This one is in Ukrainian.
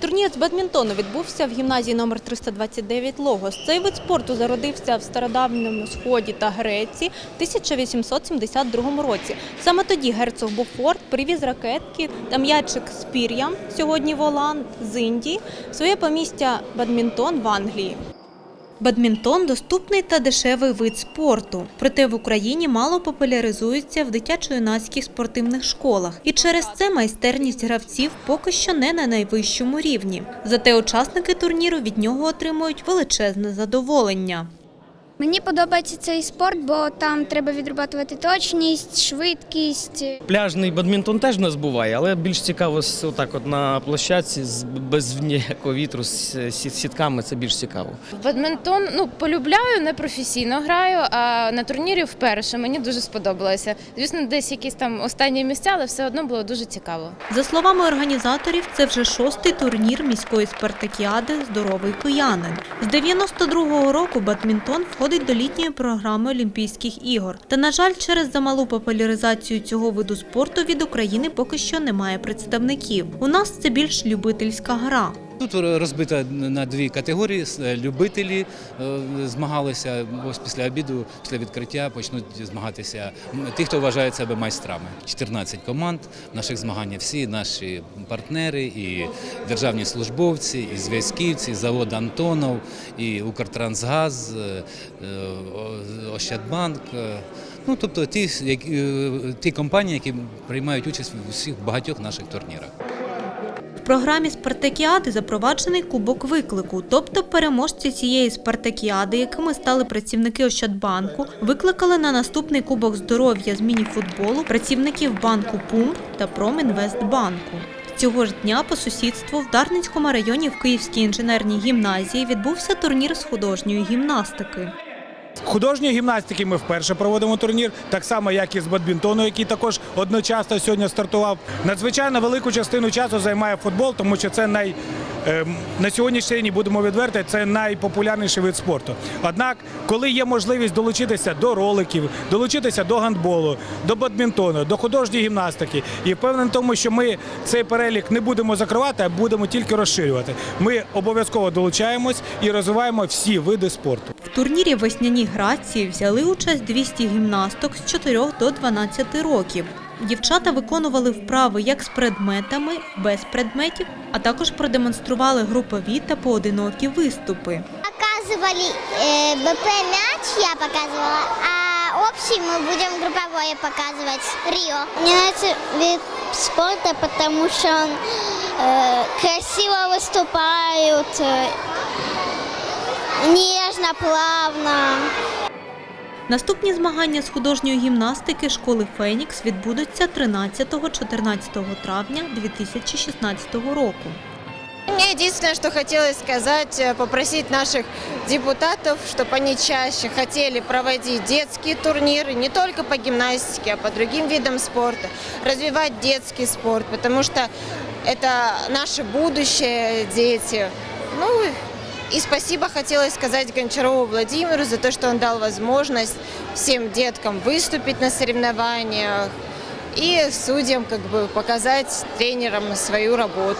Турнір з бадмінтону відбувся в гімназії номер 329 Логос. Цей вид спорту зародився в стародавньому сході та Греції в 1872 році. Саме тоді герцог Буфорт привіз ракетки та м'ячик з пір'ям, сьогодні волан, з Індії, своє помістя бадмінтон в Англії. Бадмінтон доступний та дешевий вид спорту, проте в Україні мало популяризується в дитячо-юнацьких спортивних школах, і через це майстерність гравців поки що не на найвищому рівні. Зате учасники турніру від нього отримують величезне задоволення. Мені подобається цей спорт, бо там треба відрабатувати точність, швидкість. Пляжний бадмінтон теж в нас буває, але більш цікаво отак от на площадці з без ніякого вітру з сітками це більш цікаво. Бадмінтон ну полюбляю, не професійно граю. А на турнірі вперше мені дуже сподобалося. Звісно, десь якісь там останні місця, але все одно було дуже цікаво. За словами організаторів, це вже шостий турнір міської спартакіади Здоровий киянин. З 92-го року бадмінтон входить до літньої програми Олімпійських ігор. Та, на жаль, через замалу популяризацію цього виду спорту від України поки що немає представників. У нас це більш любительська гра. Тут розбито на дві категорії. Любителі е, змагалися, ось після обіду, після відкриття почнуть змагатися ті, хто вважає себе майстрами. 14 команд наших змаганнях, всі наші партнери, і державні службовці, і зв'язківці, і завод Антонов, і Укртрансгаз, е, е, Ощадбанк. е, Ну, тобто ті, які- е, ті компанії, які приймають участь в усіх багатьох наших турнірах. Програмі спартакіади запроваджений кубок виклику, тобто переможці цієї спартакіади, якими стали працівники Ощадбанку, викликали на наступний кубок здоров'я з мініфутболу працівників банку Пумп та Промінвестбанку. Цього ж дня по сусідству в Дарницькому районі в Київській інженерній гімназії відбувся турнір з художньої гімнастики. Художньої гімнастики ми вперше проводимо турнір, так само як і з бадмінтону, який також одночасно сьогодні стартував. Надзвичайно велику частину часу займає футбол, тому що це най ем, на сьогоднішній день будемо відверти, це найпопулярніший вид спорту. Однак, коли є можливість долучитися до роликів, долучитися до гандболу, до бадмінтону, до художньої гімнастики, і впевнений в тому, що ми цей перелік не будемо закривати, а будемо тільки розширювати. Ми обов'язково долучаємось і розвиваємо всі види спорту. В турнірі весняні грації взяли участь 200 гімнасток з 4 до 12 років. Дівчата виконували вправи як з предметами, без предметів, а також продемонстрували групові та поодинокі виступи. Показывали э, БП мяч, я показывала, а общий мы будем групповое показывать. Рио. Мне нравится вид спорта, потому что он э, красиво выступают, э, нежно, плавно. Наступні змагання з художньої гімнастики школи Фенікс відбудуться 13-14 травня 2016 року. Мне единственное, что хотелось сказать, э, попросить наших депутатов, чтобы они чаще хотели проводить детские турниры, не только по гимнастике, а по другим видам спорта, развивать детский спорт, потому что это наше будущее, дети. Ну и спасибо хотелось сказать Гончарову Владимиру за то, что он дал возможность всем деткам выступить на соревнованиях и судьям как бы показать тренерам свою работу.